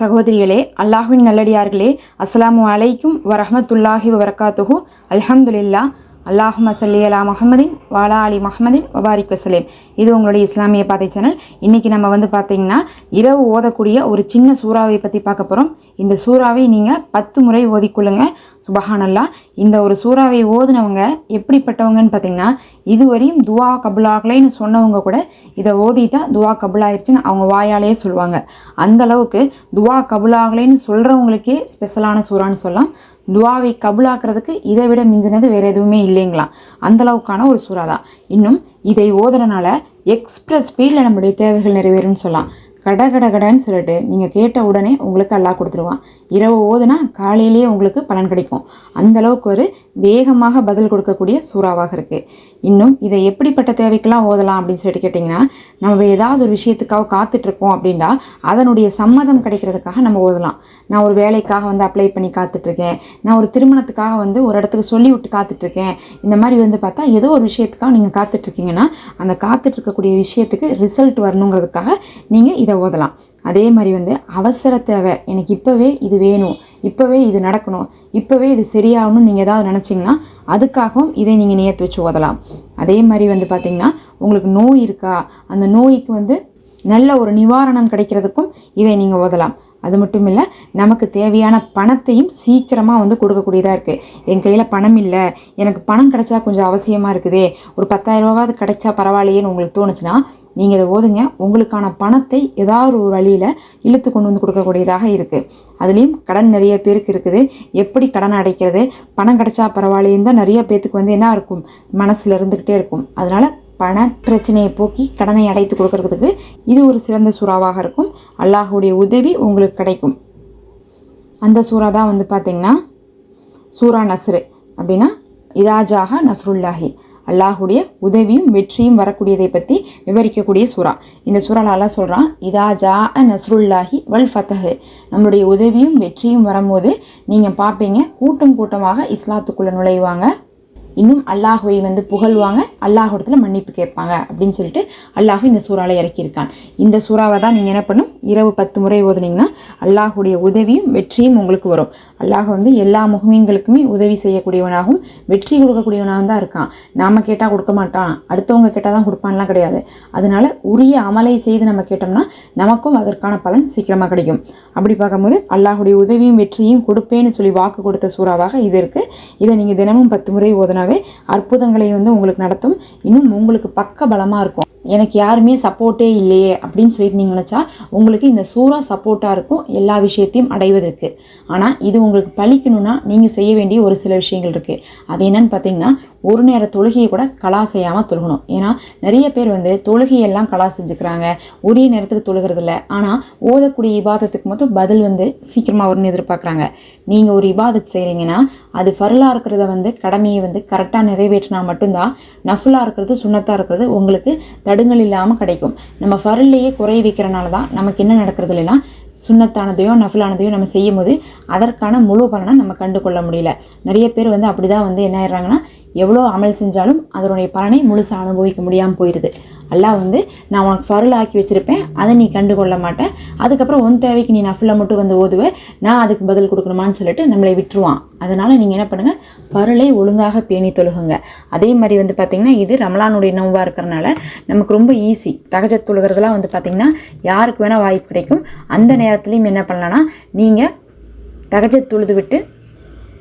சகோதரிகளே அல்லாஹ்வின் நல்லடியார்களே அஸ்லாம் அலைக்கும் வரஹமத்துல்லாஹி வரகாத்துஹு அல்ஹம்துலில்லா அல்லாஹும சல்லி அலா முஹம்மதின் வாலா அலி முஹம்மதின் வபாரிக் வசலேம் இது உங்களுடைய இஸ்லாமிய பாதை சேனல். இன்றைக்கி நம்ம வந்து பார்த்தீங்கன்னா இரவு ஓதக்கூடிய ஒரு சின்ன சூறாவை பற்றி பார்க்க போகிறோம் இந்த சூறாவை நீங்கள் பத்து முறை ஓதிக்கொள்ளுங்க சுபஹானல்லா. இந்த ஒரு சூறாவை ஓதுனவங்க எப்படிப்பட்டவங்கன்னு பார்த்தீங்கன்னா இதுவரையும் துவா கபுலாகலைன்னு சொன்னவங்க கூட இதை ஓதிட்டா துவா கபுலாயிருச்சுன்னு அவங்க வாயாலேயே சொல்லுவாங்க. அந்த அளவுக்கு துவா கபுலாகலைன்னு சொல்கிறவங்களுக்கே ஸ்பெஷலான சூறான்னு சொல்லலாம். துவாவை கபுலாக்குறதுக்கு இதை விட மிஞ்சினது வேறு எதுவுமே இல்லைங்களாம் அந்த அளவுக்கான ஒரு சூறா தான் இன்னும் இதை ஓதுறனால எக்ஸ்ப்ரெஸ் ஸ்பீடில் நம்முடைய தேவைகள் நிறைவேறும்னு சொல்லலாம். கட கட கடன்னு சொல்லிட்டு நீங்கள் கேட்ட உடனே உங்களுக்கு அல்லாஹ் கொடுத்துருவான். இரவு ஓதுனா காலையிலேயே உங்களுக்கு பலன் கிடைக்கும். அந்த அளவுக்கு ஒரு வேகமாக பதில் கொடுக்கக்கூடிய சூறாவாக இருக்குது இன்னும் இதை எப்படிப்பட்ட தேவைக்கெல்லாம் ஓதலாம் அப்படின்னு சொல்லிட்டு கேட்டிங்கன்னா நம்ம ஏதாவது ஒரு விஷயத்துக்காக காத்துட்ருக்கோம் அப்படின்னா அதனுடைய சம்மதம் கிடைக்கிறதுக்காக நம்ம ஓதலாம். நான் ஒரு வேலைக்காக வந்து அப்ளை பண்ணி காத்துட்ருக்கேன் நான் ஒரு திருமணத்துக்காக வந்து ஒரு இடத்துக்கு சொல்லி விட்டு காத்துட்ருக்கேன் இந்த மாதிரி வந்து பார்த்தா ஏதோ ஒரு விஷயத்துக்காக நீங்கள் காத்துட்ருக்கீங்கன்னா அந்த காத்துட்ருக்கக்கூடிய விஷயத்துக்கு ரிசல்ட் வரணுங்கிறதுக்காக நீங்கள் இதை ஓதலாம். அதே மாதிரி வந்து அவசர தேவை. எனக்கு இப்போவே இது வேணும். இப்போவே இது நடக்கணும். இப்போவே இது சரியாகணும்னு நீங்கள் ஏதாவது நினச்சிங்கன்னா அதுக்காகவும் இதை நீங்கள் நேற்று வச்சு ஓதலாம். அதே மாதிரி வந்து பார்த்திங்கன்னா உங்களுக்கு நோய் இருக்கா? அந்த நோய்க்கு வந்து நல்ல ஒரு நிவாரணம் கிடைக்கிறதுக்கும் இதை நீங்கள் ஓதலாம். அது மட்டும் இல்லை நமக்கு தேவையான பணத்தையும் சீக்கிரமாக வந்து கொடுக்கக்கூடியதாக இருக்குது என் கையில் பணம் இல்லை. எனக்கு பணம் கிடைச்சா கொஞ்சம் அவசியமாக இருக்குதே. ஒரு பத்தாயிரம் ரூபாவது கிடைச்சா பரவாயில்லையேன்னு உங்களுக்கு தோணுச்சுன்னா நீங்கள் இதை ஓதுங்க. உங்களுக்கான பணத்தை ஏதாவது ஒரு வழியில் இழுத்து கொண்டு வந்து கொடுக்கக்கூடியதாக இருக்குது அதுலேயும் கடன் நிறைய பேருக்கு இருக்குது. எப்படி கடன் அடைக்கிறது? பணம் கிடைச்சா பரவாயில்லைன்னு தான் நிறைய பேத்துக்கு வந்து என்ன இருக்கும்? மனசில் இருந்துக்கிட்டே இருக்கும். அதனால் பண பிரச்சனையை போக்கி கடனை அடைத்து கொடுக்கறதுக்கு இது ஒரு சிறந்த சூறாவாக இருக்கும். அல்லாஹுடைய உதவி உங்களுக்கு கிடைக்கும். அந்த சூறா தான் வந்து பார்த்திங்கன்னா சூரா நஸ்ரு. அப்படின்னா இதாஜாக நஸ்ருல்லாஹி. அல்லாஹுடைய உதவியும் வெற்றியும் வரக்கூடியதை பற்றி விவரிக்கக்கூடிய சுறா. இந்த சூறால சொல்கிறான் இதா ஜா நஸ்ருல்லாஹி வல் ஃபத்தஹு. நம்மளுடைய உதவியும் வெற்றியும் வரும்போது நீங்கள் பார்ப்பீங்க கூட்டம் கூட்டமாக இஸ்லாத்துக்குள்ளே நுழைவாங்க. இன்னும் அல்லாஹுவை வந்து புகழ்வாங்க அல்லாஹிடத்துல மன்னிப்பு கேட்பாங்க அப்படின்னு சொல்லிட்டு அல்லாஹு இந்த சூறாவில் இறக்கியிருக்கான். இந்த சூறாவை தான் நீங்கள் என்ன பண்ணும்? இரவு பத்து முறை ஓதுனீங்கன்னா அல்லாஹுடைய உதவியும் வெற்றியும் உங்களுக்கு வரும். அல்லாஹ் வந்து எல்லா முகமீன்களுக்குமே உதவி செய்யக்கூடியவனாகவும் வெற்றி கொடுக்கக்கூடியவனாகவும் தான் இருக்கான். நாம் கேட்டால் கொடுக்க மாட்டான். அடுத்தவங்க கேட்டால் தான் கொடுப்பான்லாம் கிடையாது. அதனால உரிய அமலை செய்து நம்ம கேட்டோம்னா நமக்கும் அதற்கான பலன் சீக்கிரமாக கிடைக்கும். அப்படி பார்க்கும்போது அல்லாஹுடைய உதவியும் வெற்றியும் கொடுப்பேன்னு சொல்லி வாக்கு கொடுத்த சூறாவாக இது இருக்குது இதை நீங்கள் தினமும் பத்து முறை ஓதுனாவே அற்புதங்களை வந்து உங்களுக்கு நடத்தும். இன்னும் உங்களுக்கு பக்க பலமாக இருக்கும். எனக்கு யாருமே சப்போர்ட்டே இல்லையே அப்படின்னு சொல்லிட்டு நீங்கள் நினச்சா உங்களுக்கு இந்த சூறா சப்போர்ட்டாக இருக்கும் எல்லா விஷயத்தையும் அடைவதற்கு. ஆனால் இது உங்களுக்கு பழிக்கணும்னா நீங்கள் செய்ய வேண்டிய ஒரு சில விஷயங்கள் இருக்குது அது என்னன்னு பார்த்தீங்கன்னா ஒரு நேர தொழுகையை கூட கலா செய்யாமல் தொழுகணும். ஏன்னா நிறைய பேர் வந்து தொழுகையெல்லாம் கலா செஞ்சுக்கிறாங்க. உரிய நேரத்துக்கு தொழுகிறதில்ல. ஆனால் ஓதக்கூடிய இபாதத்துக்கு மட்டும் பதில் வந்து சீக்கிரமாக வரும்னு எதிர்பார்க்குறாங்க. நீங்கள் ஒரு இபாதத் செய்கிறீங்கன்னா அது ஃபர்லாக இருக்கிறத வந்து கடமையை வந்து கரெக்டாக நிறைவேற்றினா மட்டும்தான் நஃபுலாக இருக்கிறது சுண்ணத்தாக இருக்கிறது உங்களுக்கு தடுங்கள் இல்லாமல் கிடைக்கும். நம்ம ஃபர்லேயே குறை வைக்கிறனால தான் நமக்கு என்ன நடக்கிறது இல்லைன்னா சுண்ணத்தானதையோ நஃபிலானதையோ நம்ம செய்யும் போது அதற்கான முழு பலனை நம்ம கண்டு கொள்ள முடியல. நிறைய பேர் வந்து அப்படி தான் வந்து என்ன ஆயிடுறாங்கன்னா எவ்வளோ அமல் செஞ்சாலும் அதனுடைய பலனை முழுசாக அனுபவிக்க முடியாமல் போயிடுது அல்லாஹ் வந்து நான் உனக்கு ஃபருள் ஆக்கி வச்சுருப்பேன். அதை நீ கண்டு கொள்ள மாட்டேன் அதுக்கப்புறம் உன் தேவைக்கு நீ நஃபில் மட்டும் வந்து ஓதுவேன் நான் அதுக்கு பதில் கொடுக்கணுமான்னு சொல்லிட்டு நம்மளை விட்டுருவான். அதனால் நீங்கள் என்ன பண்ணுங்கள் பருளை ஒழுங்காக பேணி தொழுகுங்க. அதே மாதிரி வந்து பார்த்திங்கன்னா இது ரமலானுடைய நோவாக இருக்கிறனால நமக்கு ரொம்ப ஈஸி தகஜத் தொழுகிறதுலாம் வந்து பார்த்திங்கன்னா யாருக்கு வேணால் வாய்ப்பு கிடைக்கும். அந்த நேரத்துலையும் என்ன பண்ணலான்னா நீங்கள் தகஜத் தொழுது விட்டு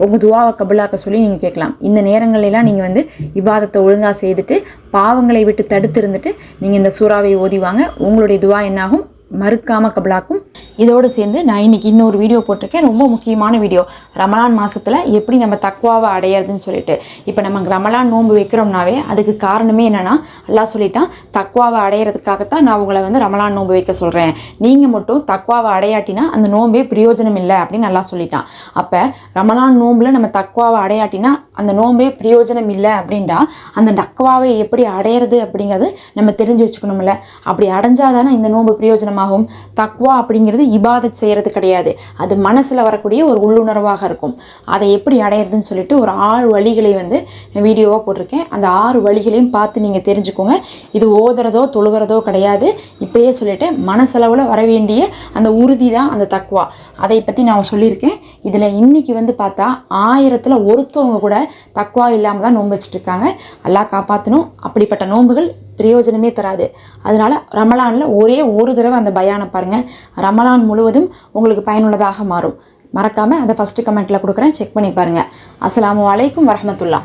உங்கள் துவாவை கபிலாக்க சொல்லி நீங்கள் கேட்கலாம். இந்த நேரங்களெல்லாம் நீங்கள் வந்து இபாதத்தை ஒழுங்காக செய்துட்டு பாவங்களை விட்டு தடுத்து இருந்துட்டு நீங்கள் இந்த சூறாவை ஓதிவாங்க. உங்களுடைய துவா என்னாகும்? மறுக்காமல் கபலாக்கும். இதோடு சேர்ந்து நான் இன்னைக்கு இன்னொரு வீடியோ போட்டிருக்கேன். ரொம்ப முக்கியமான வீடியோ ரமலான் மாதத்தில் எப்படி நம்ம தக்குவாவை அடையிறதுன்னு சொல்லிட்டு. இப்போ நம்ம ரமலான் நோன்பு வைக்கிறோம்னாவே அதுக்கு காரணமே என்னென்னா அல்லாஹ் சொல்லிட்டான் தக்குவாவை அடையிறதுக்காகத்தான் நான் உங்களை வந்து ரமலான் நோன்பு வைக்க சொல்கிறேன் நீங்கள் மட்டும் தக்குவாவை அடையாட்டினா அந்த நோன்பே பிரயோஜனம் இல்லை அப்படின்னு நல்லா சொல்லிட்டான். அப்போ ரமலான் நோம்பில் நம்ம தக்குவாவை அடையாட்டினா அந்த நோன்பே பிரயோஜனம் இல்லை அப்படின்டா அந்த தக்குவாவை எப்படி அடையிறது அப்படிங்கிறது நம்ம தெரிஞ்சு வச்சுக்கணும்ல. அப்படி அடைஞ்சாதானே இந்த நோன்பு பிரயோஜனமாக அர்த்தமாகும் தக்வா அப்படிங்கிறது இபாதத் செய்கிறது கிடையாது. அது மனசில் வரக்கூடிய ஒரு உள்ளுணர்வாக இருக்கும். அதை எப்படி அடையிறதுன்னு சொல்லிட்டு ஒரு ஆறு வழிகளை வந்து வீடியோவாக போட்டிருக்கேன். அந்த ஆறு வழிகளையும் பார்த்து நீங்கள் தெரிஞ்சுக்கோங்க. இது ஓதுறதோ தொழுகிறதோ கிடையாது. இப்பயே சொல்லிட்டேன் மனசளவில் வர வேண்டிய அந்த உறுதி தான் அந்த தக்வா. அதை பற்றி நான் சொல்லியிருக்கேன். இதில் இன்னைக்கு வந்து பார்த்தா ஆயிரத்தில் ஒருத்தவங்க கூட தக்வா இல்லாமல் தான் நோன்பு வச்சுட்டு இருக்காங்க. எல்லாம் காப்பாற்றணும் அப்படிப்பட்ட நோன்புகள் பிரயோஜனமே தராது. அதனால ரமலானில் ஒரே ஒரு தடவை அந்த பயானை பாருங்கள் ரமலான் முழுவதும் உங்களுக்கு பயனுள்ளதாக மாறும். மறக்காமல் அதை ஃபஸ்ட்டு கமெண்ட்டில் கொடுக்குறேன். செக் பண்ணி பாருங்கள் அஸ்ஸலாமு அலைக்கும் வரமத்துல்லா